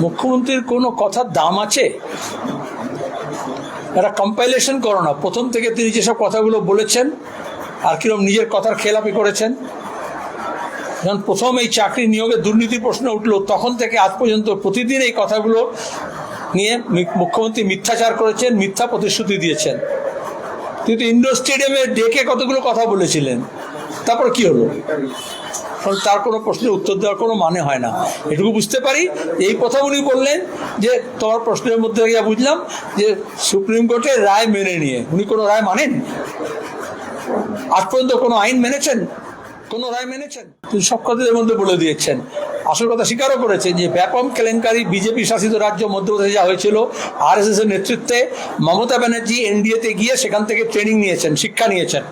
মুখ্যমন্ত্রীর কোনো কথার দাম আছে? একটা কম্পাইলেশন করো না। প্রথম থেকে তিনি যেসব কথাগুলো বলেছেন, আর কীরকম নিজের কথার খেলাপি করেছেন, যখন প্রথম এই চাকরি নিয়োগে দুর্নীতির প্রশ্ন উঠল, তখন থেকে আজ পর্যন্ত প্রতিদিন এই কথাগুলো নিয়ে মুখ্যমন্ত্রী মিথ্যাচার করেছেন, মিথ্যা প্রতিশ্রুতি দিয়েছেন। কিন্তু ইন্ডোর স্টেডিয়ামে ডেকে কতগুলো কথা বলেছিলেন। তারপর কি হলো? কারণ তার কোনো প্রশ্নের উত্তর দেওয়ার কোনো মানে হয় না। এটুকু বুঝতে পারি। এই কথা উনি বললেন যে, তোমার প্রশ্নের মধ্যে গিয়ে বুঝলাম যে, সুপ্রিম কোর্টের রায় মেনে নিয়ে। উনি কোনো রায় মানেন? আজ পর্যন্ত কোনো আইন মেনেছেন? কোনো রায় মেনেছেন? তিনি সব কথাদের মধ্যে বলে দিয়েছেন। আসল কথা স্বীকারও করেছেন যে ব্যাপক কেলেঙ্কারি বিজেপি শাসিত রাজ্য মধ্যপ্রদেশে যা হয়েছিল, আর এস এর নেতৃত্বে মমতা ব্যানার্জি এনডিএতে গিয়ে সেখান থেকে ট্রেনিং নিয়েছেন, শিক্ষা নিয়েছেন।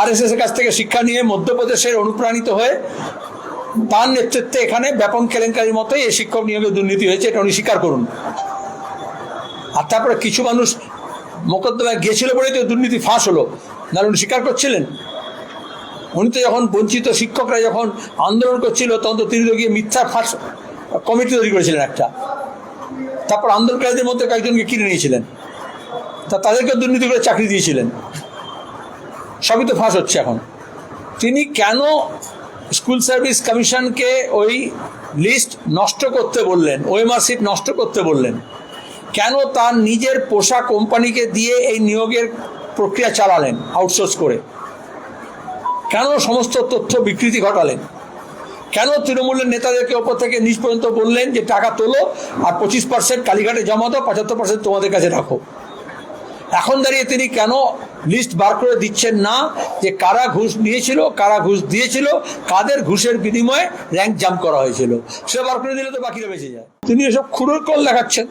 আর এস এর কাছ থেকে শিক্ষা নিয়ে মধ্যপ্রদেশের অনুপ্রাণিত হয়ে তার নেতৃত্বে এখানে ব্যাপক কেলেঙ্কারির মতোই এই শিক্ষক নিয়োগে দুর্নীতি হয়েছে, এটা উনি স্বীকার করুন। আর তারপরে কিছু মানুষ মোকদ্দমায় গিয়েছিল বলেই তো দুর্নীতি ফাঁস হলো। নাহলে উনি স্বীকার করছিলেন? উনি তো যখন বঞ্চিত শিক্ষকরা যখন আন্দোলন করছিল, তখন তো তিনি গিয়ে মিথ্যা ফাঁস কমিটি তৈরি করেছিলেন একটা। তারপর আন্দোলনকারীদের মধ্যে কয়েকজনকে কিনে নিয়েছিলেন। তা তাদেরকে দুর্নীতি করে চাকরি দিয়েছিলেন। সবই তো ফাঁস হচ্ছে এখন। তিনি কেন স্কুল সার্ভিস কমিশনকে ওই লিস্ট নষ্ট করতে বললেন ওএমআরশিপ নষ্ট করতে বললেন? কেন তার নিজের পোষা কোম্পানিকে দিয়ে এই নিয়োগের প্রক্রিয়া চালালেন আউটসোর্স করে? কেন সমস্ত তথ্য বিকৃতি ঘটালেন? কেন তৃণমূলের নেতাদেরকে ওপর থেকে নিজ পর্যন্ত বললেন যে টাকা তোলো আর পঁচিশ পার্সেন্ট কালীঘাটে জমা দাও, পঁচাত্তর পার্সেন্ট তোমাদের কাছে রাখো? এখন দাঁড়িয়ে তিনি কেন লিস্ট বার করে দিচ্ছেন না যে কারা ঘুষ নিয়েছিল, কারা ঘুষ দিয়েছিল, কাদের ঘুষের বিনিময়ে র্যাঙ্ক জাম্প করা হয়েছিল? সে বার করে দিলে তো বাকিরা বেঁচে যায়। তিনি এসব খুঁড়োর কল দেখাচ্ছেন।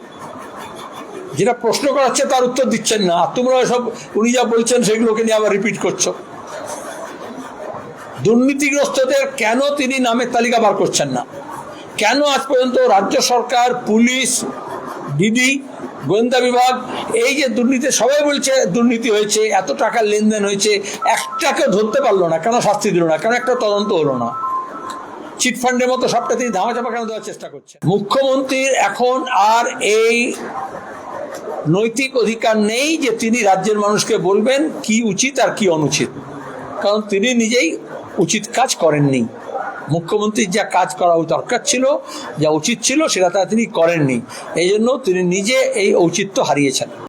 যেটা প্রশ্ন করাচ্ছে তার উত্তর দিচ্ছেন না। তোমরা সব উনি যা বলছেন সেগুলোকে নিয়ে আবার রিপিট করছ। দুর্নীতিগ্রস্তদের কেন তিনি নামের তালিকা বার করছেন না? কেন আজ পর্যন্ত রাজ্য সরকার, পুলিশ ডিডি গোয়েন্দা বিভাগ, এই যে দুর্নীতি, সবাই বলছে দুর্নীতি হয়েছে, এত টাকার লেনদেন হয়েছে একটাকে ধরতে পারল না, কেন শাস্তি দিল না, কেন একটা তদন্ত হলো না? চিটফান্ডের মতো সবটা তিনি ধামাচাপা কেন দেওয়ার চেষ্টা করছে মুখ্যমন্ত্রীর এখন আর এই নৈতিক অধিকার নেই যে তিনি রাজ্যের মানুষকে বলবেন কি উচিত আর কি অনুচিত। কারণ তিনি নিজেই উচিত কাজ করেননি। মুখ্যমন্ত্রীর যা কাজ করা দরকার ছিল, যা উচিত ছিল, সেটা তারা তিনি করেননি। এই জন্য তিনি নিজে এই ঔচিত্য হারিয়েছেন।